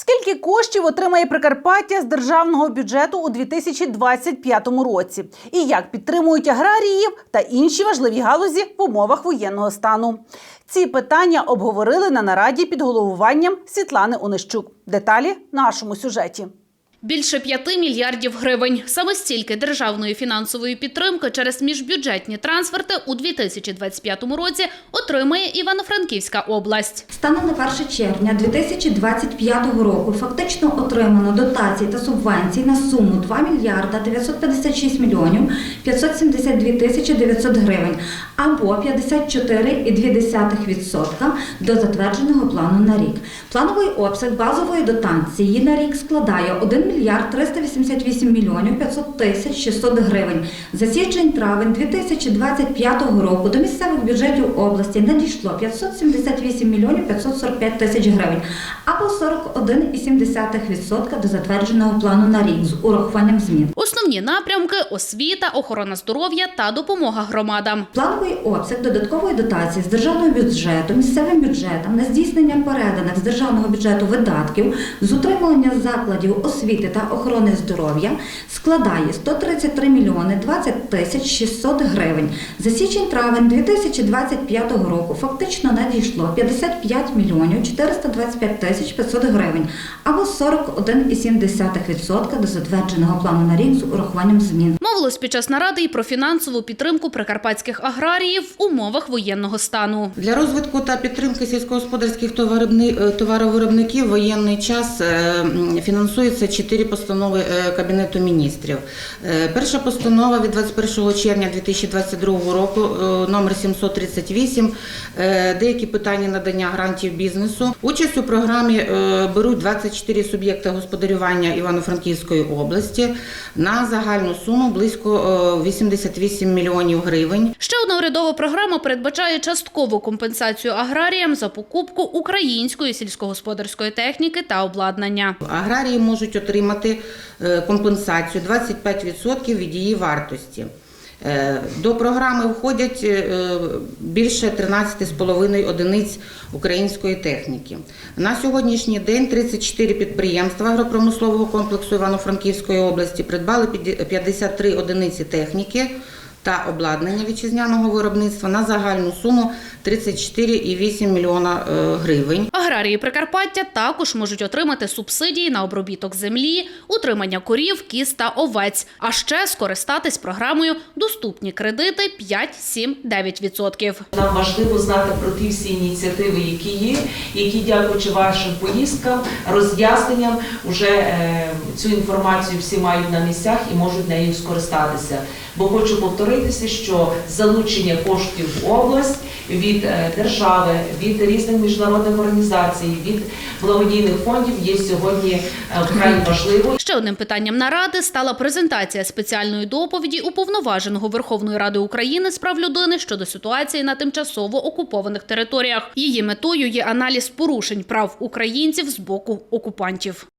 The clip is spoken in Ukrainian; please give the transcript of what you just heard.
Скільки коштів отримає Прикарпаття з державного бюджету у 2025 році? І як підтримують аграріїв та інші важливі галузі в умовах воєнного стану? Ці питання обговорили на нараді під головуванням Світлани Онищук. Деталі в нашому сюжеті. Більше 5 мільярдів гривень. Саме стільки державної фінансової підтримки через міжбюджетні трансферти у 2025 році отримає Івано-Франківська область. Станом на 1 червня 2025 року фактично отримано дотацій та субвенцій на суму 2 мільярда 956 мільйонів 572 тисячі 900 гривень або 54,2% до затвердженого плану на рік. Плановий обсяг базової дотації на рік складає 1 мільярд 388 мільйонів 500 тисяч 600 гривень. За січень-травень 2025 року до місцевих бюджетів області надійшло 578 мільйонів 545 тисяч гривень або 41,7% до затвердженого плану на рік з урахуванням змін. Основні напрямки – освіта, охорона здоров'я та допомога громадам. Плановий обсяг додаткової дотації з державного бюджету місцевим бюджетам на здійснення переданих з державного бюджету видатків з утримування закладів освіти та охорони здоров'я складає 133 мільйони 20 тисяч 600 гривень. За січень-травень 2025 року фактично надійшло 55 мільйонів 425 тисяч 500 гривень або 41,7% до затвердженого плану на рік з урахуванням змін. Мовилось під час наради і про фінансову підтримку прикарпатських аграріїв в умовах воєнного стану. Для розвитку та підтримки сільськогосподарських е, товаровиробників воєнний час е, фінансується чотири постанови е, Кабінету міністрів. Перша постанова від 21 червня 2022 року, номер 738, е, деякі питання надання грантів бізнесу. Участь у програмі беруть 24 суб'єкти господарювання Івано-Франківської області на загальну суму близько е, 88 мільйонів гривень. Ще одна урядова програма передбачає часткову компенсацію аграріям за покупку української сільськогосподарської техніки та обладнання. Аграрії можуть отримати е, компенсацію 25% від її вартості. Е, До програми входять е, більше 13,5 одиниць української техніки. На сьогоднішній день 34 підприємства агропромислового комплексу Івано-Франківської області придбали 53 одиниці техніки та обладнання вітчизняного виробництва на загальну суму 34,8 мільйона е, гривень. Аграрії Прикарпаття також можуть отримати субсидії на обробіток землі, утримання корів, кіз та овець, а ще скористатись програмою «Доступні кредити 5, 7, 9%. Нам важливо знати про ті всі ініціативи, які є, які, дякуючи вашим поїздкам, роз'ясненням, вже е, цю інформацію всі мають на місцях і можуть нею скористатися. Бо хочу повторитися, що залучення коштів в область від е, держави, від різних міжнародних організацій, від благодійних фондів є сьогодні е, вкрай важливо. Ще одним питанням наради стала презентація спеціальної доповіді уповноваженого Верховної Ради України з прав людини щодо ситуації на тимчасово окупованих територіях. Її метою є аналіз порушень прав українців з боку окупантів.